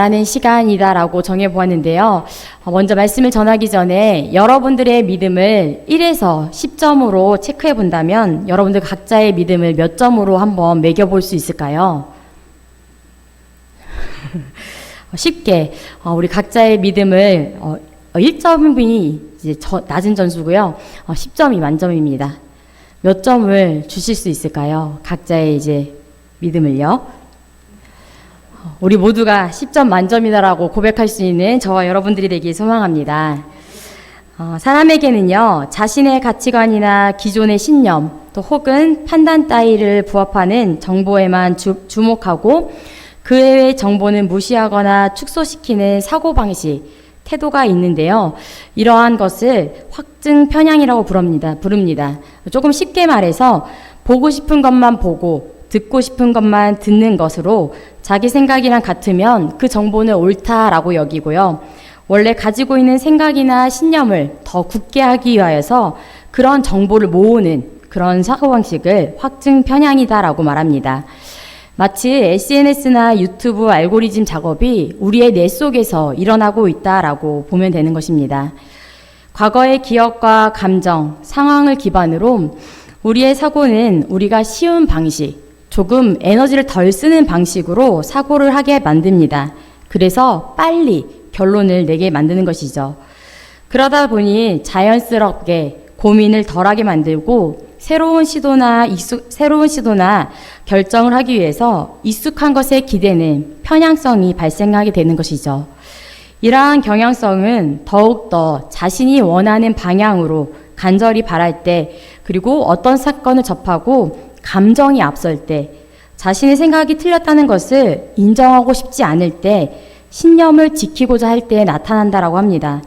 라는 시간이다라고 정해보았는데요. 어, 먼저 말씀을 전하기 전에 여러분들의 믿음을 1에서 10점으로 체크해 본다면 여러분들 각자의 믿음을 몇 점으로 한번 매겨볼 수 있을까요? 쉽게 어, 우리 각자의 믿음을 어, 1점이 이제 저- 낮은 점수고요. 어, 10점이 만점입니다. 몇 점을 주실 수 있을까요? 각자의 이제 믿음을요. 우리 모두가 10점 만점이다라고 고백할 수 있는 저와 여러분들이 되길 소망합니다. 어, 사람에게는요, 자신의 가치관이나 기존의 신념, 또 혹은 판단 따위를 부합하는 정보에만 주, 주목하고 그 외의 정보는 무시하거나 축소시키는 사고방식, 태도가 있는데요. 이러한 것을 확증 편향이라고 부릅니다. 부릅니다. 조금 쉽게 말해서 보고 싶은 것만 보고 듣고 싶은 것만 듣는 것으로 자기 생각이랑 같으면 그 정보는 옳다라고 여기고요. 원래 가지고 있는 생각이나 신념을 더 굳게 하기 위하여서 그런 정보를 모으는 그런 사고방식을 확증 편향이다라고 말합니다. 마치 SNS나 유튜브 알고리즘 작업이 우리의 뇌 속에서 일어나고 있다라고 보면 되는 것입니다. 과거의 기억과 감정, 상황을 기반으로 우리의 사고는 우리가 쉬운 방식, 조금 에너지를 덜 쓰는 방식으로 사고를 하게 만듭니다. 그래서 빨리 결론을 내게 만드는 것이죠. 그러다 보니 자연스럽게 고민을 덜하게 만들고 새로운 시도나 익숙, 새로운 시도나 결정을 하기 위해서 익숙한 것에 기대는 편향성이 발생하게 되는 것이죠. 이러한 경향성은 더욱더 자신이 원하는 방향으로 간절히 바랄 때, 그리고 어떤 사건을 접하고 감정이 앞설 때, 자신의 생각이 틀렸다는 것을 인정하고 싶지 않을 때, 신념을 지키고자 할 때 나타난다라고 합니다.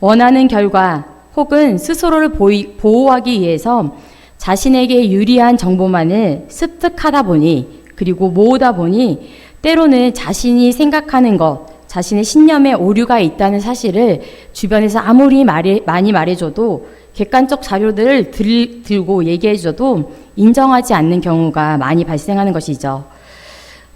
원하는 결과 혹은 스스로를 보이, 보호하기 위해서 자신에게 유리한 정보만을 습득하다 보니 그리고 모으다 보니 때로는 자신이 생각하는 것, 자신의 신념에 오류가 있다는 사실을 주변에서 아무리 말해, 많이 말해줘도 객관적 자료들을 들, 들고 얘기해 줘도 인정하지 않는 경우가 많이 발생하는 것이죠.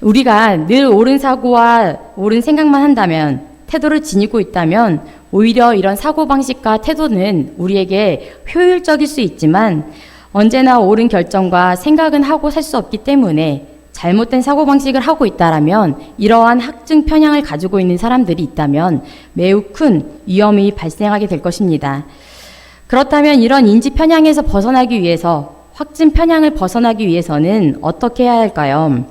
우리가 늘 옳은 사고와 옳은 생각만 한다면 태도를 지니고 있다면 오히려 이런 사고방식과 태도는 우리에게 효율적일 수 있지만 언제나 옳은 결정과 생각은 하고 살 수 없기 때문에 잘못된 사고방식을 하고 있다라면 이러한 학증 편향을 가지고 있는 사람들이 있다면 매우 큰 위험이 발생하게 될 것입니다. 그렇다면 이런 인지 편향에서 벗어나기 위해서 확증 편향을 벗어나기 위해서는 어떻게 해야 할까요?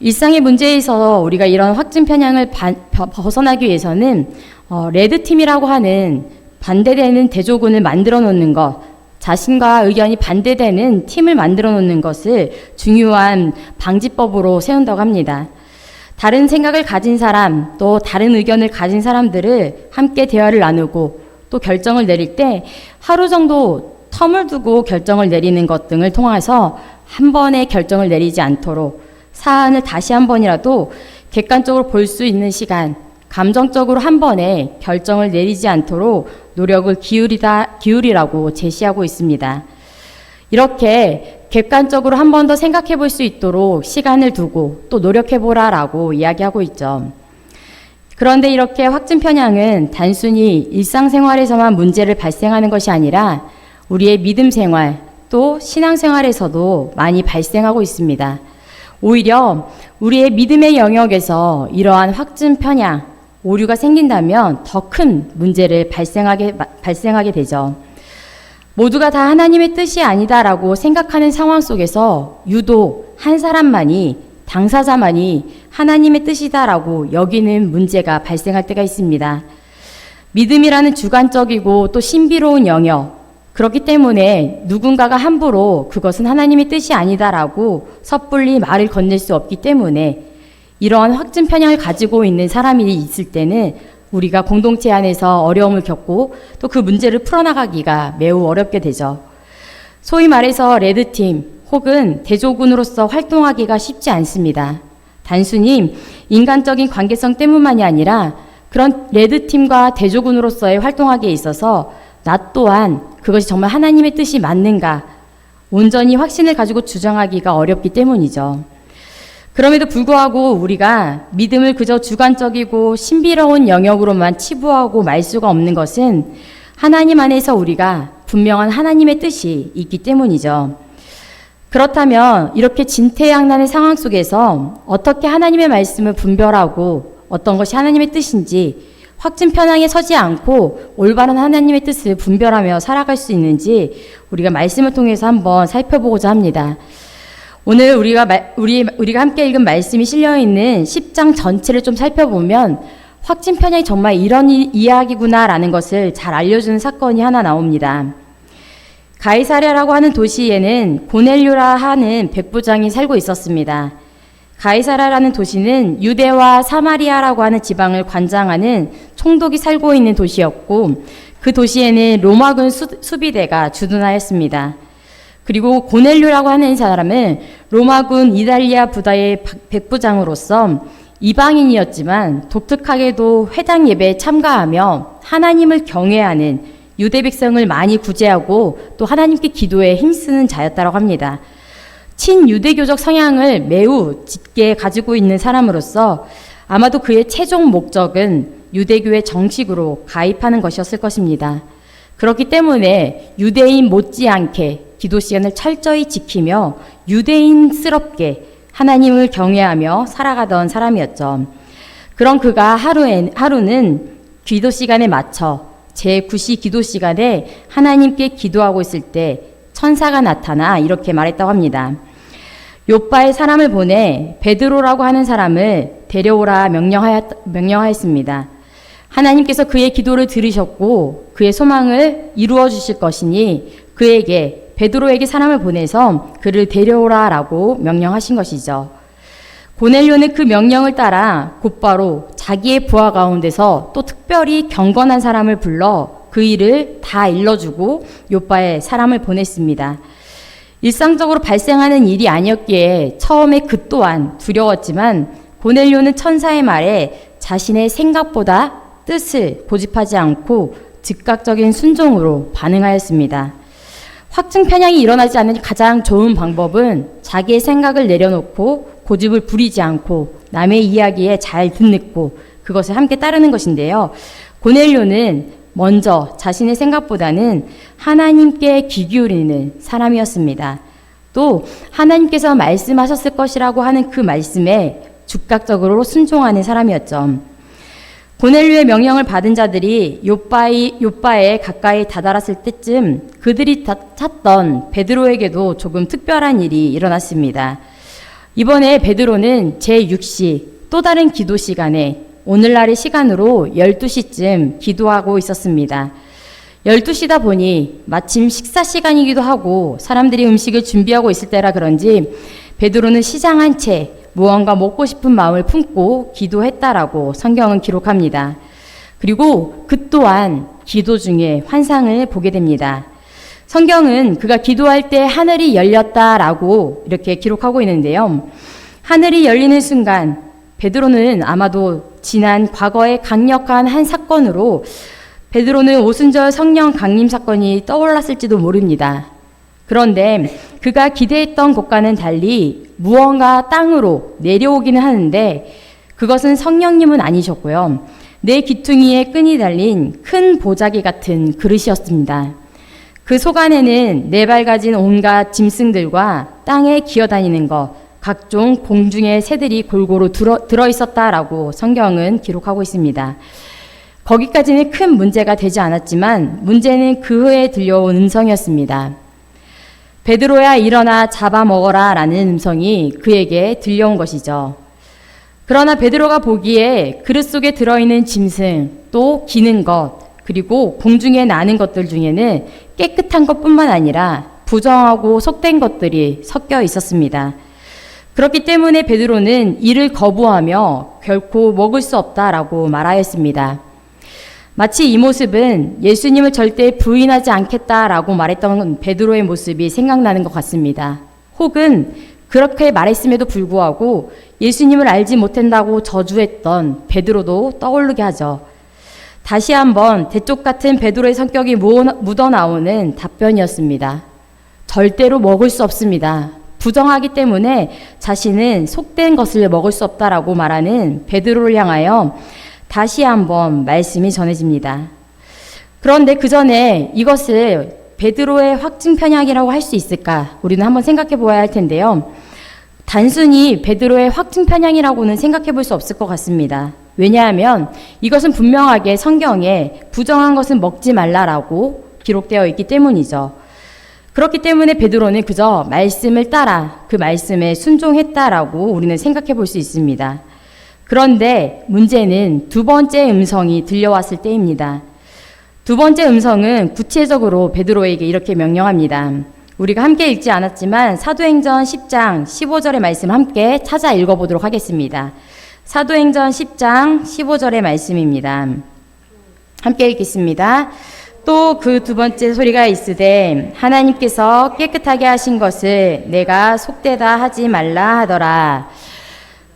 일상의 문제에서 우리가 이런 확증 편향을 반- 버- 벗어나기 위해서는 어, 레드 팀이라고 하는 반대되는 대조군을 만들어 놓는 것, 자신과 의견이 반대되는 팀을 만들어 놓는 것을 중요한 방지법으로 세운다고 합니다. 다른 생각을 가진 사람, 또 다른 의견을 가진 사람들을 함께 대화를 나누고 또 결정을 내릴 때 하루 정도 텀을 두고 결정을 내리는 것 등을 통해서 한 번에 결정을 내리지 않도록 사안을 다시 한 번이라도 객관적으로 볼 수 있는 시간, 감정적으로 한 번에 결정을 내리지 않도록 노력을 기울이다, 기울이라고 제시하고 있습니다. 이렇게 객관적으로 한 번 더 생각해 볼 수 있도록 시간을 두고 또 노력해 보라라고 이야기하고 있죠. 그런데 이렇게 확증 편향은 단순히 일상생활에서만 문제를 발생하는 것이 아니라 우리의 믿음 생활 또 신앙 생활에서도 많이 발생하고 있습니다. 오히려 우리의 믿음의 영역에서 이러한 확증 편향, 오류가 생긴다면 더 큰 문제를 발생하게, 발생하게 되죠. 모두가 다 하나님의 뜻이 아니다라고 생각하는 상황 속에서 유독 한 사람만이 당사자만이 하나님의 뜻이다라고 여기는 문제가 발생할 때가 있습니다. 믿음이라는 주관적이고 또 신비로운 영역, 그렇기 때문에 누군가가 함부로 그것은 하나님의 뜻이 아니다라고 섣불리 말을 건넬 수 없기 때문에 이러한 확증 편향을 가지고 있는 사람이 있을 때는 우리가 공동체 안에서 어려움을 겪고 또 그 문제를 풀어나가기가 매우 어렵게 되죠. 소위 말해서 레드팀 혹은 대조군으로서 활동하기가 쉽지 않습니다. 단순히 인간적인 관계성 때문만이 아니라 그런 레드팀과 대조군으로서의 활동하기에 있어서 나 또한 그것이 정말 하나님의 뜻이 맞는가 온전히 확신을 가지고 주장하기가 어렵기 때문이죠. 그럼에도 불구하고 우리가 믿음을 그저 주관적이고 신비로운 영역으로만 치부하고 말 수가 없는 것은 하나님 안에서 우리가 분명한 하나님의 뜻이 있기 때문이죠. 그렇다면 이렇게 진퇴양난의 상황 속에서 어떻게 하나님의 말씀을 분별하고 어떤 것이 하나님의 뜻인지 확진 편향에 서지 않고 올바른 하나님의 뜻을 분별하며 살아갈 수 있는지 우리가 말씀을 통해서 한번 살펴보고자 합니다. 오늘 우리가 마- 우리 우리가 함께 읽은 말씀이 실려 있는 10장 전체를 좀 살펴보면 확진 편향이 정말 이런 이, 이야기구나라는 것을 잘 알려주는 사건이 하나 나옵니다. 가이사랴라고 하는 도시에는 고넬료라 하는 백부장이 살고 있었습니다. 가이사랴라는 도시는 유대와 사마리아라고 하는 지방을 관장하는 총독이 살고 있는 도시였고 그 도시에는 로마군 수, 수비대가 주둔하였습니다. 그리고 고넬료라고 하는 사람은 로마군 이탈리아 부다의 박- 백부장으로서 이방인이었지만 독특하게도 회당 예배에 참가하며 하나님을 경외하는 유대 백성을 많이 구제하고 또 하나님께 기도에 힘쓰는 자였다고 합니다. 친유대교적 성향을 매우 짙게 가지고 있는 사람으로서 아마도 그의 최종 목적은 유대교의 정식으로 가입하는 것이었을 것입니다. 그렇기 때문에 유대인 못지않게 기도 시간을 철저히 지키며 유대인스럽게 하나님을 경외하며 살아가던 사람이었죠. 그런 그가 하루에, 하루는 기도 시간에 맞춰 제9시 기도 시간에 하나님께 기도하고 있을 때 천사가 나타나 이렇게 말했다고 합니다. 요빠의 사람을 보내 베드로라고 하는 사람을 데려오라 명령하였, 명령하였습니다. 하나님께서 그의 기도를 들으셨고 그의 소망을 이루어 주실 것이니 그에게 베드로에게 사람을 보내서 그를 데려오라라고 명령하신 것이죠. 고넬료는 그 명령을 따라 곧바로 자기의 부하 가운데서 또 특별히 경건한 사람을 불러 그 일을 다 일러주고 요빠에 사람을 보냈습니다. 일상적으로 발생하는 일이 아니었기에 처음에 그 또한 두려웠지만 고넬료는 천사의 말에 자신의 생각보다 뜻을 고집하지 않고 즉각적인 순종으로 반응하였습니다. 확증 편향이 일어나지 않는 가장 좋은 방법은 자기의 생각을 내려놓고 고집을 부리지 않고 남의 이야기에 잘 듣고 그것을 함께 따르는 것인데요. 고넬료는 먼저 자신의 생각보다는 하나님께 귀 기울이는 사람이었습니다. 또 하나님께서 말씀하셨을 것이라고 하는 그 말씀에 즉각적으로 순종하는 사람이었죠. 고넬료의 명령을 받은 자들이 요바이, 요바에 가까이 다다랐을 때쯤 그들이 다- 찾던 베드로에게도 조금 특별한 일이 일어났습니다. 이번에 베드로는 제6시 또 다른 기도 시간에 오늘날의 시간으로 12시쯤 기도하고 있었습니다. 12시다 보니 마침 식사 시간이기도 하고 사람들이 음식을 준비하고 있을 때라 그런지 베드로는 시장 한 채 무언가 먹고 싶은 마음을 품고 기도했다라고 성경은 기록합니다. 그리고 그 또한 기도 중에 환상을 보게 됩니다. 성경은 그가 기도할 때 하늘이 열렸다라고 이렇게 기록하고 있는데요. 하늘이 열리는 순간 베드로는 아마도 지난 과거의 강력한 한 사건으로 베드로는 오순절 성령 강림 사건이 떠올랐을지도 모릅니다. 그런데 그가 기대했던 것과는 달리 무언가 땅으로 내려오기는 하는데 그것은 성령님은 아니셨고요. 내 귀퉁이에 끈이 달린 큰 보자기 같은 그릇이었습니다. 그 속 안에는 네 발 가진 온갖 짐승들과 땅에 기어다니는 것, 각종 공중의 새들이 골고루 들어, 들어 있었다라고 성경은 기록하고 있습니다. 거기까지는 큰 문제가 되지 않았지만 문제는 그 후에 들려온 음성이었습니다. 베드로야 일어나 잡아먹어라 라는 음성이 그에게 들려온 것이죠. 그러나 베드로가 보기에 그릇 속에 들어있는 짐승, 또 기는 것, 그리고 공중에 나는 것들 중에는 깨끗한 것뿐만 아니라 부정하고 속된 것들이 섞여 있었습니다. 그렇기 때문에 베드로는 이를 거부하며 결코 먹을 수 없다라고 말하였습니다. 마치 이 모습은 예수님을 절대 부인하지 않겠다라고 말했던 베드로의 모습이 생각나는 것 같습니다. 혹은 그렇게 말했음에도 불구하고 예수님을 알지 못한다고 저주했던 베드로도 떠오르게 하죠. 다시 한번 대쪽 같은 베드로의 성격이 묻어나오는 답변이었습니다. 절대로 먹을 수 없습니다. 부정하기 때문에 자신은 속된 것을 먹을 수 없다라고 말하는 베드로를 향하여 다시 한번 말씀이 전해집니다. 그런데 그 전에 이것을 베드로의 확증 편향이라고 할 수 있을까? 우리는 한번 생각해 보아야 할 텐데요. 단순히 베드로의 확증 편향이라고는 생각해 볼 수 없을 것 같습니다. 왜냐하면 이것은 분명하게 성경에 부정한 것은 먹지 말라라고 기록되어 있기 때문이죠. 그렇기 때문에 베드로는 그저 말씀을 따라 그 말씀에 순종했다라고 우리는 생각해 볼 수 있습니다. 그런데 문제는 두 번째 음성이 들려왔을 때입니다. 두 번째 음성은 구체적으로 베드로에게 이렇게 명령합니다. 우리가 함께 읽지 않았지만 사도행전 10장 15절의 말씀 함께 찾아 읽어보도록 하겠습니다. 사도행전 10장 15절의 말씀입니다. 함께 읽겠습니다. 또 그 두 번째 소리가 있으되 하나님께서 깨끗하게 하신 것을 내가 속되다 하지 말라 하더라.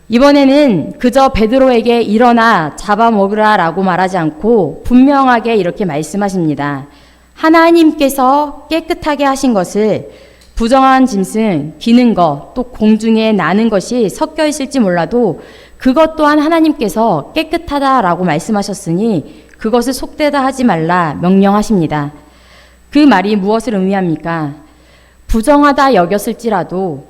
이번에는 그저 베드로에게 일어나 잡아먹으라 라고 말하지 않고 분명하게 이렇게 말씀하십니다. 하나님께서 깨끗하게 하신 것을 부정한 짐승, 기는 것, 또 공중에 나는 것이 섞여 있을지 몰라도 그것 또한 하나님께서 깨끗하다라고 말씀하셨으니 그것을 속되다 하지 말라 명령하십니다. 그 말이 무엇을 의미합니까? 부정하다 여겼을지라도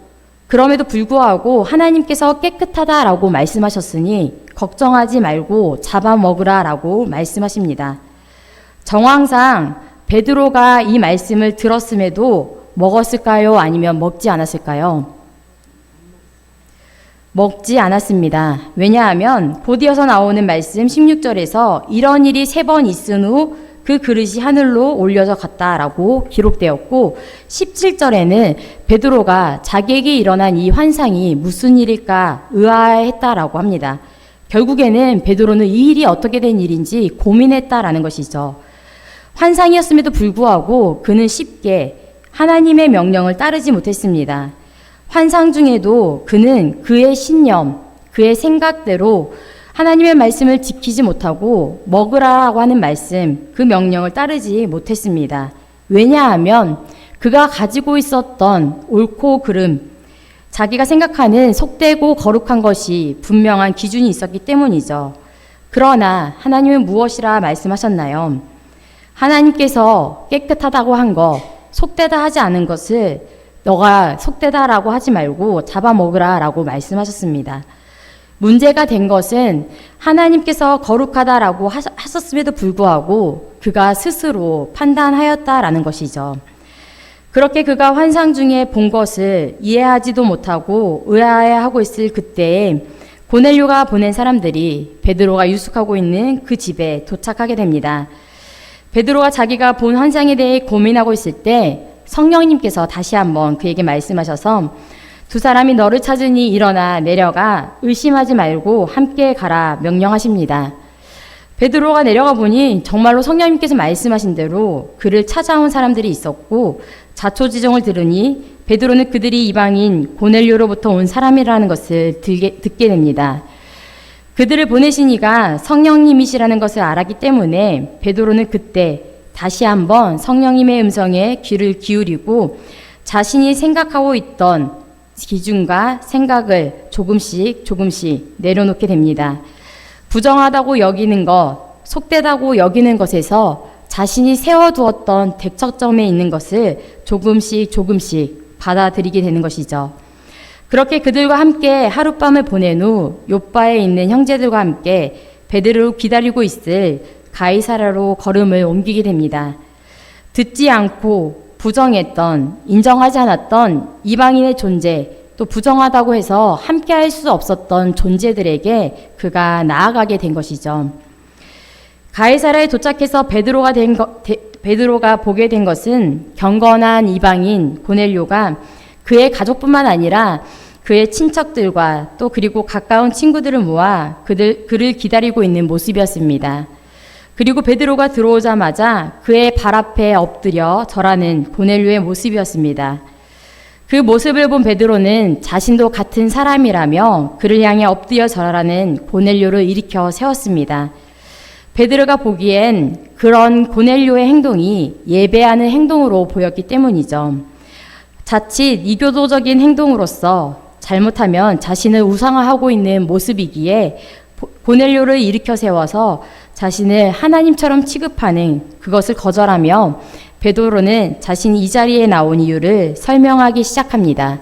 그럼에도 불구하고 하나님께서 깨끗하다라고 말씀하셨으니 걱정하지 말고 잡아먹으라라고 말씀하십니다. 정황상 베드로가 이 말씀을 들었음에도 먹었을까요? 아니면 먹지 않았을까요? 먹지 않았습니다. 왜냐하면 곧 이어서 나오는 말씀 16절에서 이런 일이 세 번 있은 후 그 그릇이 하늘로 올려져 갔다라고 기록되었고 17절에는 베드로가 자기에게 일어난 이 환상이 무슨 일일까 의아했다라고 합니다. 결국에는 베드로는 이 일이 어떻게 된 일인지 고민했다라는 것이죠. 환상이었음에도 불구하고 그는 쉽게 하나님의 명령을 따르지 못했습니다. 환상 중에도 그는 그의 신념, 그의 생각대로 하나님의 말씀을 지키지 못하고 먹으라고 하는 말씀, 그 명령을 따르지 못했습니다. 왜냐하면 그가 가지고 있었던 옳고 그름, 자기가 생각하는 속되고 거룩한 것이 분명한 기준이 있었기 때문이죠. 그러나 하나님은 무엇이라 말씀하셨나요? 하나님께서 깨끗하다고 한 것, 속되다 하지 않은 것을 너가 속되다라고 하지 말고 잡아먹으라라고 말씀하셨습니다. 문제가 된 것은 하나님께서 거룩하다라고 하셨음에도 불구하고 그가 스스로 판단하였다라는 것이죠. 그렇게 그가 환상 중에 본 것을 이해하지도 못하고 의아해하고 있을 그때에 고넬료가 보낸 사람들이 베드로가 유숙하고 있는 그 집에 도착하게 됩니다. 베드로가 자기가 본 환상에 대해 고민하고 있을 때 성령님께서 다시 한번 그에게 말씀하셔서 두 사람이 너를 찾으니 일어나 내려가 의심하지 말고 함께 가라 명령하십니다. 베드로가 내려가 보니 정말로 성령님께서 말씀하신 대로 그를 찾아온 사람들이 있었고 자초지종을 들으니 베드로는 그들이 이방인 고넬료로부터 온 사람이라는 것을 듣게, 듣게 됩니다. 그들을 보내신 이가 성령님이시라는 것을 알았기 때문에 베드로는 그때 다시 한번 성령님의 음성에 귀를 기울이고 자신이 생각하고 있던 기준과 생각을 조금씩 조금씩 내려놓게 됩니다. 부정하다고 여기는 것, 속되다고 여기는 것에서 자신이 세워두었던 대척점에 있는 것을 조금씩 조금씩 받아들이게 되는 것이죠. 그렇게 그들과 함께 하룻밤을 보낸 후 요바에 있는 형제들과 함께 베드로를 기다리고 있을 가이사라로 걸음을 옮기게 됩니다. 듣지 않고 부정했던, 인정하지 않았던 이방인의 존재, 또 부정하다고 해서 함께 할 수 없었던 존재들에게 그가 나아가게 된 것이죠. 가이사라에 도착해서 베드로가 된 거, 베드로가 보게 된 것은 경건한 이방인 고넬료가 그의 가족뿐만 아니라 그의 친척들과 또 그리고 가까운 친구들을 모아 그들, 그를 기다리고 있는 모습이었습니다. 그리고 베드로가 들어오자마자 그의 발 앞에 엎드려 절하는 고넬료의 모습이었습니다. 그 모습을 본 베드로는 자신도 같은 사람이라며 그를 향해 엎드려 절하라는 고넬료를 일으켜 세웠습니다. 베드로가 보기엔 그런 고넬료의 행동이 예배하는 행동으로 보였기 때문이죠. 자칫 이교도적인 행동으로서 잘못하면 자신을 우상화하고 있는 모습이기에 보- 고넬료를 일으켜 세워서 자신을 하나님처럼 취급하는 그것을 거절하며 베드로는 자신이 이 자리에 나온 이유를 설명하기 시작합니다.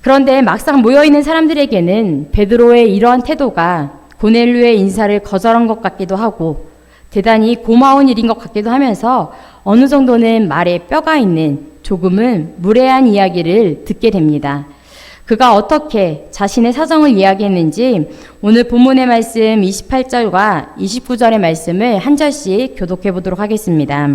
그런데 막상 모여 있는 사람들에게는 베드로의 이러한 태도가 고넬료의 인사를 거절한 것 같기도 하고 대단히 고마운 일인 것 같기도 하면서 어느 정도는 말에 뼈가 있는 조금은 무례한 이야기를 듣게 됩니다. 그가 어떻게 자신의 사정을 이야기했는지 오늘 본문의 말씀 28절과 29절의 말씀을 한 절씩 교독해 보도록 하겠습니다.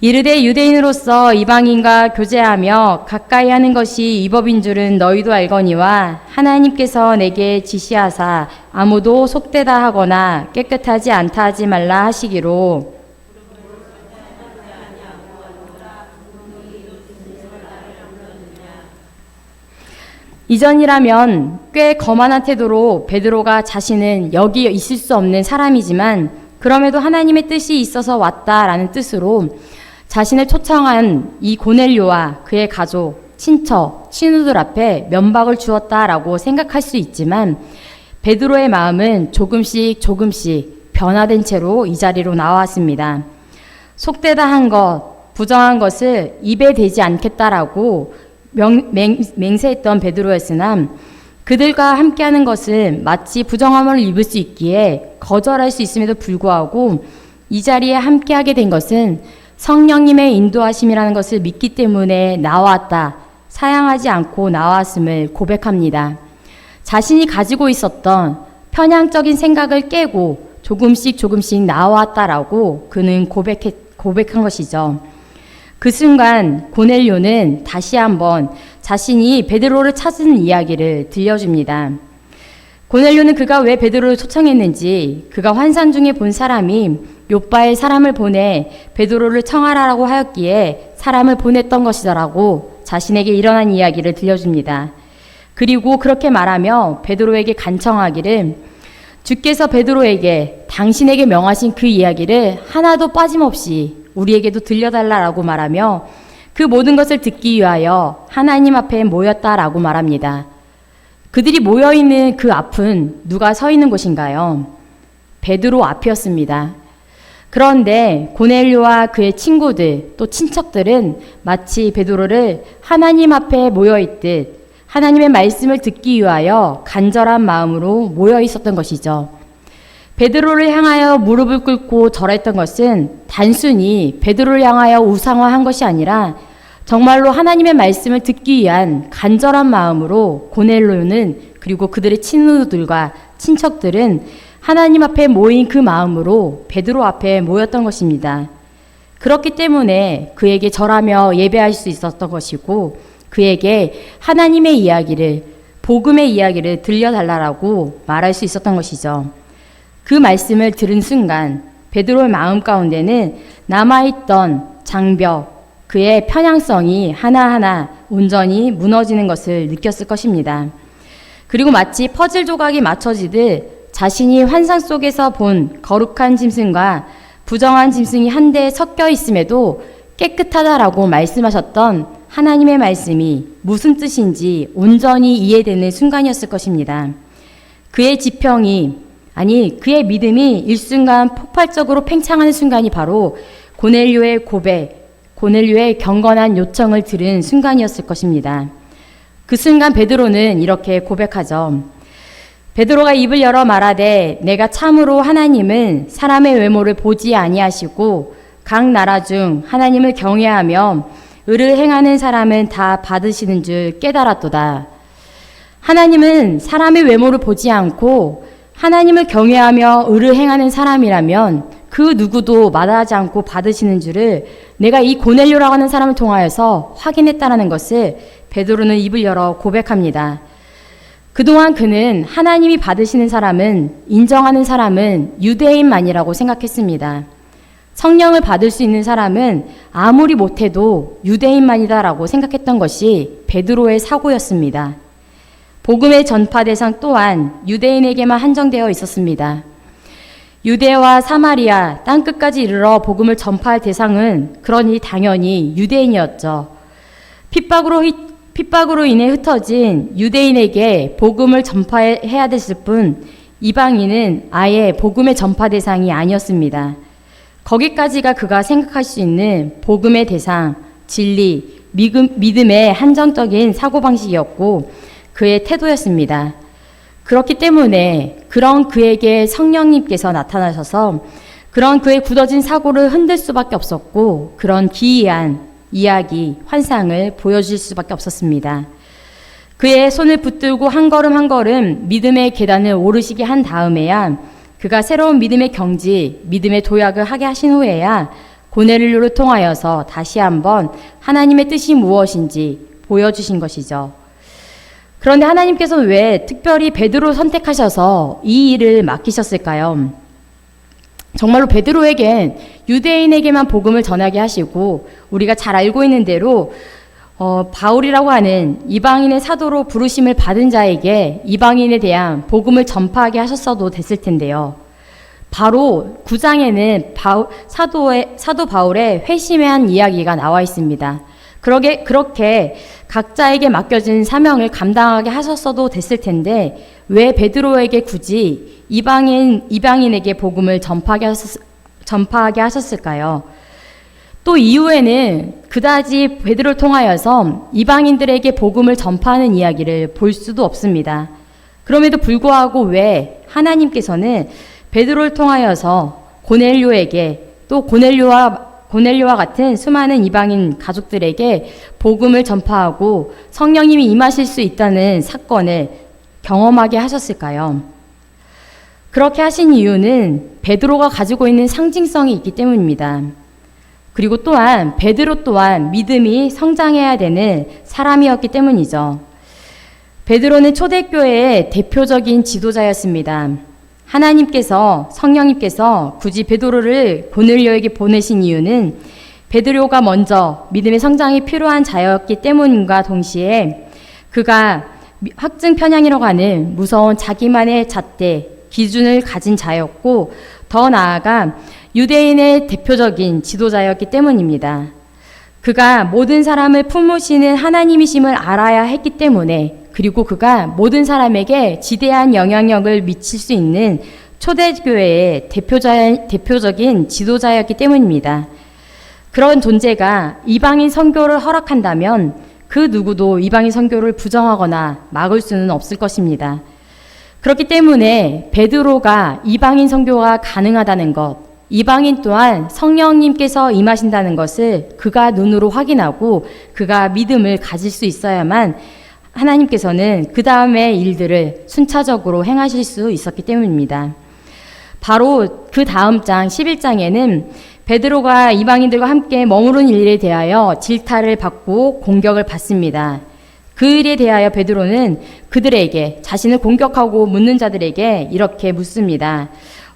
이르되 유대인으로서 이방인과 교제하며 가까이 하는 것이 이 법인 줄은 너희도 알거니와 하나님께서 내게 지시하사 아무도 속되다 하거나 깨끗하지 않다 하지 말라 하시기로 이전이라면 꽤 거만한 태도로 베드로가 자신은 여기 있을 수 없는 사람이지만 그럼에도 하나님의 뜻이 있어서 왔다라는 뜻으로 자신을 초청한 이 고넬료와 그의 가족, 친척, 친구들 앞에 면박을 주었다라고 생각할 수 있지만 베드로의 마음은 조금씩 조금씩 변화된 채로 이 자리로 나왔습니다. 속되다 한 것, 부정한 것을 입에 대지 않겠다라고 명, 맹, 맹세했던 베드로였으나 그들과 함께하는 것은 마치 부정함을 입을 수 있기에 거절할 수 있음에도 불구하고 이 자리에 함께하게 된 것은 성령님의 인도하심이라는 것을 믿기 때문에 나왔다. 사양하지 않고 나왔음을 고백합니다. 자신이 가지고 있었던 편향적인 생각을 깨고 조금씩 조금씩 나왔다라고 그는 고백한 것이죠. 그 순간 고넬료는 다시 한번 자신이 베드로를 찾은 이야기를 들려줍니다. 고넬료는 그가 왜 베드로를 초청했는지 그가 환상 중에 본 사람이 요바에 사람을 보내 베드로를 청하라라고 하였기에 사람을 보냈던 것이더라고 자신에게 일어난 이야기를 들려줍니다. 그리고 그렇게 말하며 베드로에게 간청하기를 주께서 베드로에게 당신에게 명하신 그 이야기를 하나도 빠짐없이 우리에게도 들려달라라고 말하며 그 모든 것을 듣기 위하여 하나님 앞에 모였다라고 말합니다. 그들이 모여 있는 그 앞은 누가 서 있는 곳인가요? 베드로 앞이었습니다. 그런데 고넬료와 그의 친구들 또 친척들은 마치 베드로를 하나님 앞에 모여 있듯 하나님의 말씀을 듣기 위하여 간절한 마음으로 모여 있었던 것이죠. 베드로를 향하여 무릎을 꿇고 절했던 것은 단순히 베드로를 향하여 우상화한 것이 아니라 정말로 하나님의 말씀을 듣기 위한 간절한 마음으로 고넬로는 그리고 그들의 친구들과 친척들은 하나님 앞에 모인 그 마음으로 베드로 앞에 모였던 것입니다. 그렇기 때문에 그에게 절하며 예배할 수 있었던 것이고 그에게 하나님의 이야기를 복음의 이야기를 들려달라고 말할 수 있었던 것이죠. 그 말씀을 들은 순간 베드로의 마음 가운데는 남아있던 장벽, 그의 편향성이 하나하나 온전히 무너지는 것을 느꼈을 것입니다. 그리고 마치 퍼즐 조각이 맞춰지듯 자신이 환상 속에서 본 거룩한 짐승과 부정한 짐승이 한데 섞여 있음에도 깨끗하다라고 말씀하셨던 하나님의 말씀이 무슨 뜻인지 온전히 이해되는 순간이었을 것입니다. 그의 지평이 아니 그의 믿음이 일순간 폭발적으로 팽창하는 순간이 바로 고넬료의 고백, 고넬료의 경건한 요청을 들은 순간이었을 것입니다. 그 순간 베드로는 이렇게 고백하죠. 베드로가 입을 열어 말하되 내가 참으로 하나님은 사람의 외모를 보지 아니하시고 각 나라 중 하나님을 경외하며 의를 행하는 사람은 다 받으시는 줄 깨달았도다. 하나님은 사람의 외모를 보지 않고 하나님을 경외하며 의를 행하는 사람이라면 그 누구도 마다하지 않고 받으시는 줄을 내가 이 고넬료라고 하는 사람을 통하여서 확인했다라는 것을 베드로는 입을 열어 고백합니다. 그동안 그는 하나님이 받으시는 사람은 인정하는 사람은 유대인만이라고 생각했습니다. 성령을 받을 수 있는 사람은 아무리 못해도 유대인만이다라고 생각했던 것이 베드로의 사고였습니다. 복음의 전파 대상 또한 유대인에게만 한정되어 있었습니다. 유대와 사마리아 땅끝까지 이르러 복음을 전파할 대상은 그러니 당연히 유대인이었죠. 핍박으로 휘- 핍박으로 인해 흩어진 유대인에게 복음을 전파해야 됐을 뿐 이방인은 아예 복음의 전파 대상이 아니었습니다. 거기까지가 그가 생각할 수 있는 복음의 대상, 진리, 믿음, 믿음의 한정적인 사고방식이었고 그의 태도였습니다. 그렇기 때문에 그런 그에게 성령님께서 나타나셔서 그런 그의 굳어진 사고를 흔들 수밖에 없었고 그런 기이한 이야기, 환상을 보여줄 수밖에 없었습니다. 그의 손을 붙들고 한 걸음 한 걸음 믿음의 계단을 오르시게 한 다음에야 그가 새로운 믿음의 경지, 믿음의 도약을 하게 하신 후에야 고넬료를 통하여서 다시 한번 하나님의 뜻이 무엇인지 보여주신 것이죠. 그런데 하나님께서 왜 특별히 베드로 선택하셔서 이 일을 맡기셨을까요? 정말로 베드로에겐 유대인에게만 복음을 전하게 하시고 우리가 잘 알고 있는 대로 어, 바울이라고 하는 이방인의 사도로 부르심을 받은 자에게 이방인에 대한 복음을 전파하게 하셨어도 됐을 텐데요. 바로 9장에는 바울, 사도의, 사도 바울의 회심에 한 이야기가 나와 있습니다. 그러게, 그렇게 각자에게 맡겨진 사명을 감당하게 하셨어도 됐을 텐데, 왜 베드로에게 굳이 이방인, 이방인에게 복음을 전파하게, 하셨, 전파하게 하셨을까요? 또 이후에는 그다지 베드로를 통하여서 이방인들에게 복음을 전파하는 이야기를 볼 수도 없습니다. 그럼에도 불구하고 왜 하나님께서는 베드로를 통하여서 고넬료에게 또 고넬료와 고넬료와 같은 수많은 이방인 가족들에게 복음을 전파하고 성령님이 임하실 수 있다는 사건을 경험하게 하셨을까요? 그렇게 하신 이유는 베드로가 가지고 있는 상징성이 있기 때문입니다. 그리고 또한 베드로 또한 믿음이 성장해야 되는 사람이었기 때문이죠. 베드로는 초대교회의 대표적인 지도자였습니다. 하나님께서 성령님께서 굳이 베드로를 고넬료에게 보내신 이유는 베드로가 먼저 믿음의 성장이 필요한 자였기 때문과 동시에 그가 확증 편향이라고 하는 무서운 자기만의 잣대 기준을 가진 자였고 더 나아가 유대인의 대표적인 지도자였기 때문입니다. 그가 모든 사람을 품으시는 하나님이심을 알아야 했기 때문에 그리고 그가 모든 사람에게 지대한 영향력을 미칠 수 있는 초대교회의 대표자, 대표적인 지도자였기 때문입니다. 그런 존재가 이방인 선교를 허락한다면 그 누구도 이방인 선교를 부정하거나 막을 수는 없을 것입니다. 그렇기 때문에 베드로가 이방인 선교가 가능하다는 것, 이방인 또한 성령님께서 임하신다는 것을 그가 눈으로 확인하고 그가 믿음을 가질 수 있어야만 하나님께서는 그 다음의 일들을 순차적으로 행하실 수 있었기 때문입니다. 바로 그 다음 장 11장에는 베드로가 이방인들과 함께 머무른 일에 대하여 질타를 받고 공격을 받습니다. 그 일에 대하여 베드로는 그들에게 자신을 공격하고 묻는 자들에게 이렇게 묻습니다.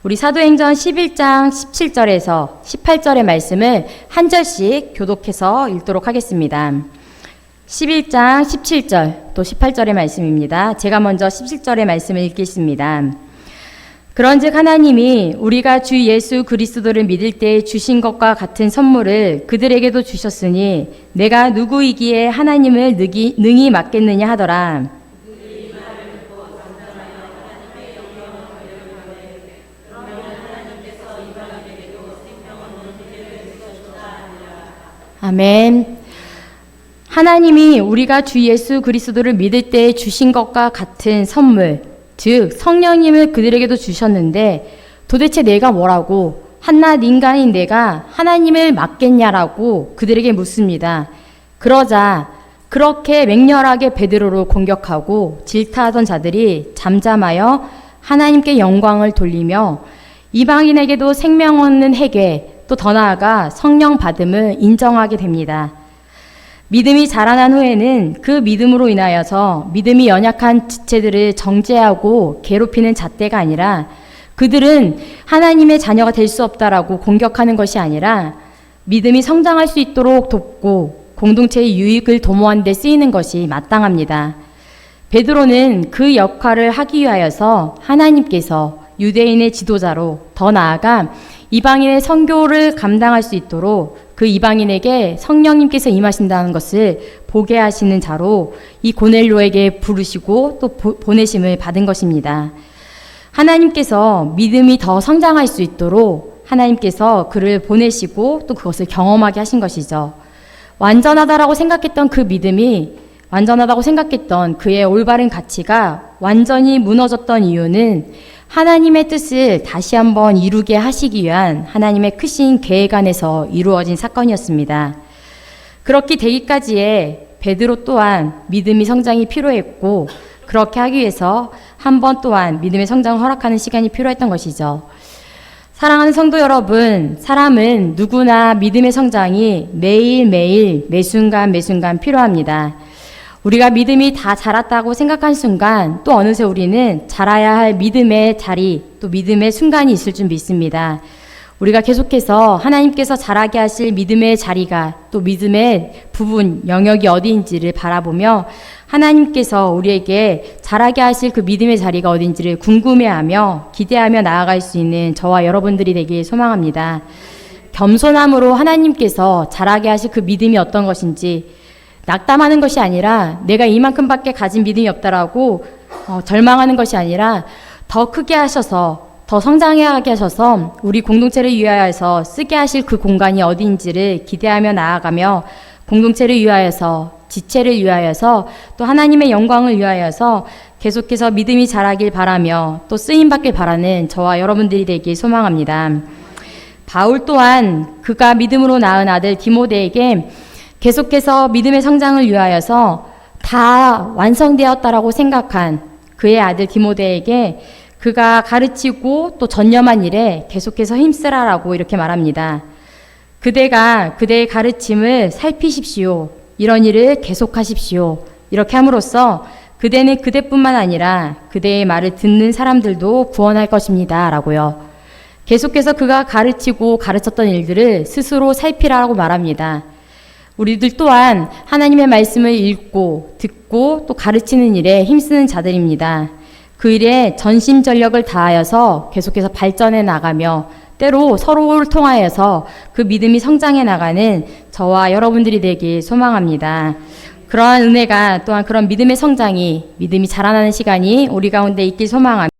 우리 사도행전 11장 17절에서 18절의 말씀을 한 절씩 교독해서 읽도록 하겠습니다. 11장 17절 또 18절의 말씀입니다. 제가 먼저 17절의 말씀을 읽겠습니다. 그런즉 하나님이 우리가 주 예수 그리스도를 믿을 때 주신 것과 같은 선물을 그들에게도 주셨으니 내가 누구이기에 하나님을 능히, 능히 맡겠느냐 하더라. 아멘. 하나님이 우리가 주 예수 그리스도를 믿을 때 주신 것과 같은 선물, 즉 성령님을 그들에게도 주셨는데 도대체 내가 뭐라고 한낱 인간인 내가 하나님을 맡겠냐라고 그들에게 묻습니다. 그러자 그렇게 맹렬하게 베드로를 공격하고 질타하던 자들이 잠잠하여 하나님께 영광을 돌리며 이방인에게도 생명 얻는 회개 또더 나아가 성령 받음을 인정하게 됩니다. 믿음이 자라난 후에는 그 믿음으로 인하여서 믿음이 연약한 지체들을 정죄하고 괴롭히는 잣대가 아니라 그들은 하나님의 자녀가 될 수 없다라고 공격하는 것이 아니라 믿음이 성장할 수 있도록 돕고 공동체의 유익을 도모하는 데 쓰이는 것이 마땅합니다. 베드로는 그 역할을 하기 위하여서 하나님께서 유대인의 지도자로 더 나아가 이방인의 선교를 감당할 수 있도록 그 이방인에게 성령님께서 임하신다는 것을 보게 하시는 자로 이 고넬료에게 부르시고 또 보- 보내심을 받은 것입니다. 하나님께서 믿음이 더 성장할 수 있도록 하나님께서 그를 보내시고 또 그것을 경험하게 하신 것이죠. 완전하다라고 생각했던 그 믿음이 완전하다고 생각했던 그의 올바른 가치가 완전히 무너졌던 이유는 하나님의 뜻을 다시 한번 이루게 하시기 위한 하나님의 크신 계획 안에서 이루어진 사건이었습니다. 그렇게 되기까지에 베드로 또한 믿음이 성장이 필요했고 그렇게 하기 위해서 한 번 또한 믿음의 성장을 허락하는 시간이 필요했던 것이죠. 사랑하는 성도 여러분, 사람은 누구나 믿음의 성장이 매일매일 매순간 매순간 필요합니다. 우리가 믿음이 다 자랐다고 생각한 순간 또 어느새 우리는 자라야 할 믿음의 자리 또 믿음의 순간이 있을 줄 믿습니다. 우리가 계속해서 하나님께서 자라게 하실 믿음의 자리가 또 믿음의 부분 영역이 어디인지를 바라보며 하나님께서 우리에게 자라게 하실 그 믿음의 자리가 어딘지를 궁금해하며 기대하며 나아갈 수 있는 저와 여러분들이 되길 소망합니다. 겸손함으로 하나님께서 자라게 하실 그 믿음이 어떤 것인지 낙담하는 것이 아니라 내가 이만큼밖에 가진 믿음이 없다라고 어, 절망하는 것이 아니라 더 크게 하셔서 더 성장하게 하셔서 우리 공동체를 위하여서 쓰게 하실 그 공간이 어디인지를 기대하며 나아가며 공동체를 위하여서 지체를 위하여서 또 하나님의 영광을 위하여서 계속해서 믿음이 자라길 바라며 또 쓰임 받길 바라는 저와 여러분들이 되길 소망합니다. 바울 또한 그가 믿음으로 낳은 아들 디모데에게 계속해서 믿음의 성장을 위하여서 다 완성되었다라고 생각한 그의 아들 디모데에게 그가 가르치고 또 전념한 일에 계속해서 힘쓰라라고 이렇게 말합니다. 그대가 그대의 가르침을 살피십시오. 이런 일을 계속하십시오. 이렇게 함으로써 그대는 그대뿐만 아니라 그대의 말을 듣는 사람들도 구원할 것입니다. 라고요. 계속해서 그가 가르치고 가르쳤던 일들을 스스로 살피라고 말합니다. 우리들 또한 하나님의 말씀을 읽고 듣고 또 가르치는 일에 힘쓰는 자들입니다. 그 일에 전심전력을 다하여서 계속해서 발전해 나가며 때로 서로를 통하여서 그 믿음이 성장해 나가는 저와 여러분들이 되길 소망합니다. 그러한 은혜가 또한 그런 믿음의 성장이 믿음이 자라나는 시간이 우리 가운데 있길 소망합니다.